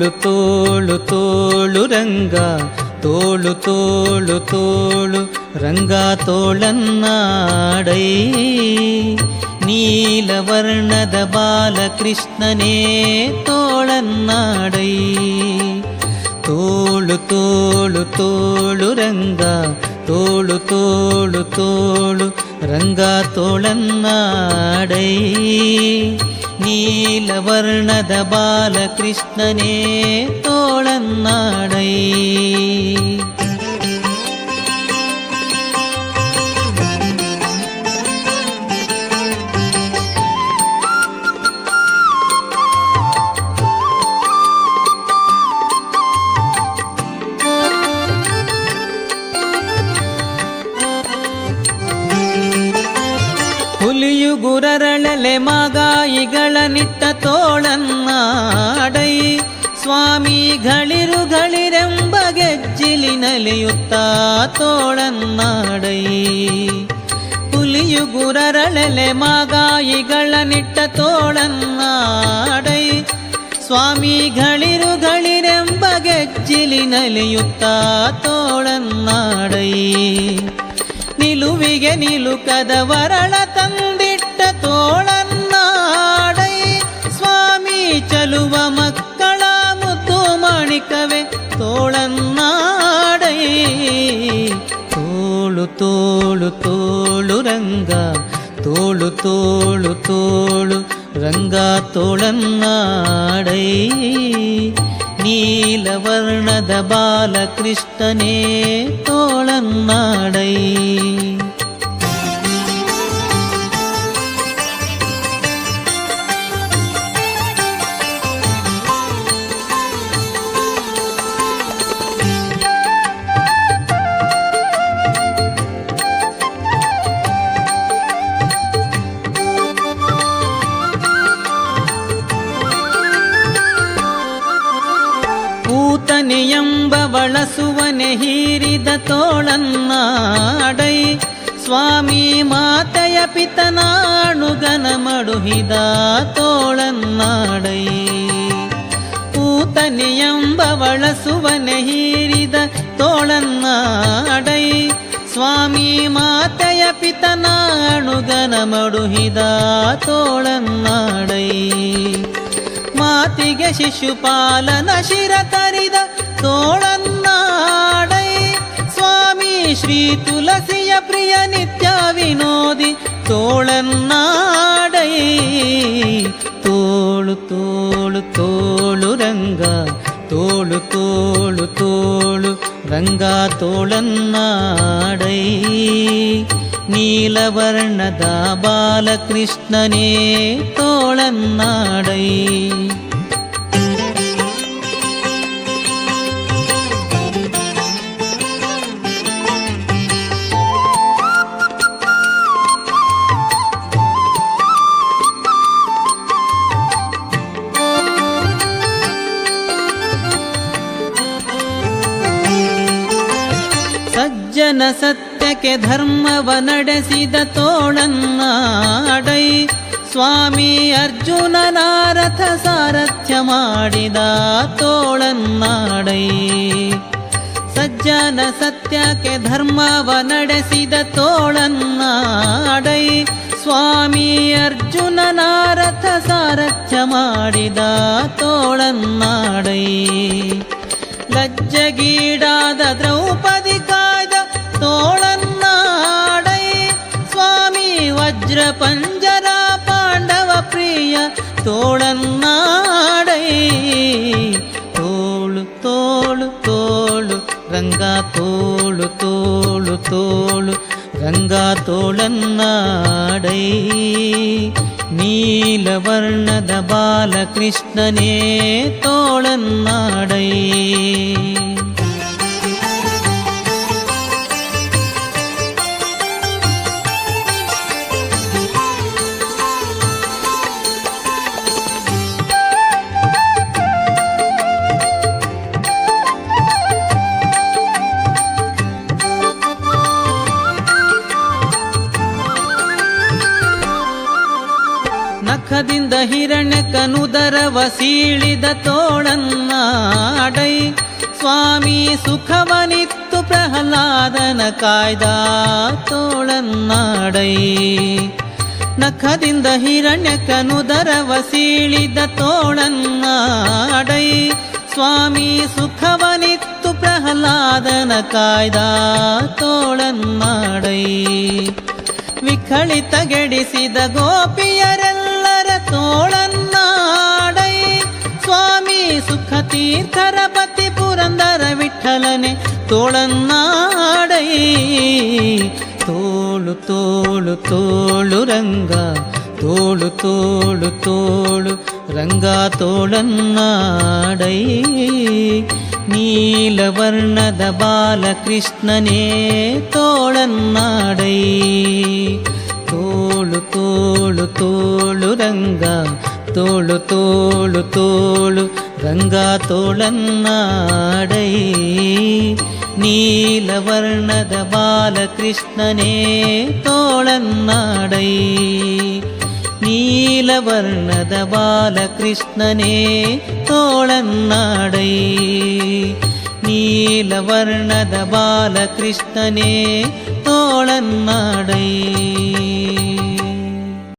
తోళు తోళు తోళు రంగా తోళు తోళు తోళు రంగా తోళన్నాడై నీలవర్ణద బాలకృష్ణనే తోళన్నాడై. తోళు తోళు తోళు రంగా తోళు తోళు తోళు ரங்கா தோழன் நாடை நீலவர்ணத பாலகிருஷ்ணனே தோழன் ಗುರರಳಲೆ ಮಗಾಯಿಗಳ ನಿತ್ತ ತೋಳನ್ನಾಡೈ. ಸ್ವಾಮಿಗಳಿರುಗಳಿರೆಂಬ ಗೆಜ್ಜಿಲಿನಲಿಯುತ್ತ ತೋಳನ್ನಾಡೈ. ಹುಲಿಯು ಗುರರಳಲೆ ಮಗಾಯಿಗಳ ನಿಟ್ಟ ತೋಳನ್ನಾಡೈ. ಸ್ವಾಮಿಗಳಿರುಗಳಿರೆಂಬ ಗೆಜ್ಜಿಲಿನಲಿಯುತ್ತ ತೋಳನ್ನಾಡೈ. ನಿಲುವಿಗೆ ನಿಲುಕದ ವರಳ ತಂದಿಟ್ಟ ತೋಳನ್ನಾಡೈ ಸ್ವಾಮಿ ಚಲುವ ಮಕ್ಕಳ ಮುದ್ದು ಮಾಣಿಕವೇ ತೋಳನ್ನಾಡೈ ತೋಳು ತೋಳು ತೋಳು ರಂಗ ತೋಳು ತೋಳು ತೋಳು ರಂಗ ತೋಳನ್ನಾಡೈ ನೀಲವರ್ಣದ ಬಾಲಕೃಷ್ಣನೇ ತೋಳನ್ನಾಡೈ ಬಳಸುವನೆ ಹೀರಿದ ತೋಳನ್ನಾಡೈ. ಸ್ವಾಮಿ ಮಾತೆಯ ಪಿತನಾಣುಗನ ಮಡುಹಿದ ತೋಳನ್ನಾಡೈ. ಪೂತನಿಯಂಬ ಬಳಸುವನೆ ಹೀರಿದ ತೋಳನ್ನಾಡೈ. ಸ್ವಾಮಿ ಮಾತೆಯ ಪಿತನಾಣುಗನ ಮಡುಹಿದ ತೋಳನ್ನಾಡೈ. ಮಾತಿಗೆ ಶಿಶುಪಾಲನ ಶಿರ ತರಿದ ತೋಳನ್ನಾಡೈ ಸ್ವಾಮಿ ಶ್ರೀ ತುಳಸಿಯ ಪ್ರಿಯ ನಿತ್ಯ ವಿನೋದಿ ತೋಳನ್ನಾಡೈ ತೋಳು ತೋಳು ತೋಳು ರಂಗ ತೋಳು ತೋಳು ತೋಳು ರಂಗ ತೋಳನ್ನಾಡೈ ನೀಲವರ್ಣದ ಬಾಲಕೃಷ್ಣನೇ ತೋಳನ್ನಾಡೈ ಸಜ್ಜನ ಸತ್ಯಕ್ಕೆ ಧರ್ಮವ ನಡೆಸಿದ ತೋಳನ್ನಾಡೈ. ಸ್ವಾಮಿ ಅರ್ಜುನನಾರಥ ಸಾರಥ್ಯ ಮಾಡಿದ ತೋಳನ್ನಾಡೈ. ಸಜ್ಜನ ಸತ್ಯಕ್ಕೆ ಧರ್ಮವ ನಡೆಸಿದ ತೋಳನ್ನಾಡೈ. ಸ್ವಾಮಿ ಅರ್ಜುನನಾರಥ ಸಾರಥ್ಯ ಮಾಡಿದ ತೋಳನ್ನಾಡೈ. ಲಜ್ಜಗೀಡಾದ ದ್ರೌಪದಿ தோழன் நாடை. சுவாமி வஜ்ர பஞ்சரா பாண்டவ பிரிய தோழன் நாடை. தோழு தோழு தோழு ரங்கா தோழு தோழு தோழு ரங்கா தோழன் நாடை. நீலவர்ணத பாலகிருஷ்ணனே தோழன் நாடை. ಹಿರಣ್ಯ ವಸೀಳಿದ ತೋಳನ್ನ ತೋಳನ್ನಾಡೈ. ಸ್ವಾಮಿ ಸುಖವನಿತ್ತು ಪ್ರಹ್ಲಾದನ ಕಾಯ್ದ ತೋಳನ್ನಾಡೈ. ನಖದಿಂದ ವಸೀಳಿದ ತೋಳನ್ನ ತೋಳನ್ನಾಡೈ. ಸ್ವಾಮಿ ಸುಖವನಿತ್ತು ಪ್ರಹ್ಲಾದನ ಕಾಯ್ದ ತೋಳನ್ನಾಡೈ. ವಿಖಳಿತಗೆಡಿಸಿದ ಗೋಪಿಯರೆಲ್ಲರ ತೋಳನ್ನಾಡೈ ಸ್ವಾಮಿ ಸುಖ ತೀರ್ಥರ ಪತಿ ಪುರಂದರ ವಿಠಲನೆ ತೋಳನ್ನಾಡೈ ತೋಳು ತೋಳು ತೋಳು ರಂಗ ತೋಳು ತೋಳು ತೋಳು ರಂಗ ತೋಳನ್ನಾಡೈ ನೀಲವರ್ಣದ ಬಾಲಕೃಷ್ಣನೇ ತೋಳನ್ನಾಡೈ తోళు తోళు తోళు రంగా తోళు తోళు తోళు రంగా తోళన్నాడై நீலவர்ணத பாலகிருஷ்ணனே தோழநாடை நீலவர்ணத பாலகிருஷ்ணனே தோழநாடை நீலவர்ணத பாலகிருஷ்ணனே தோழநாடை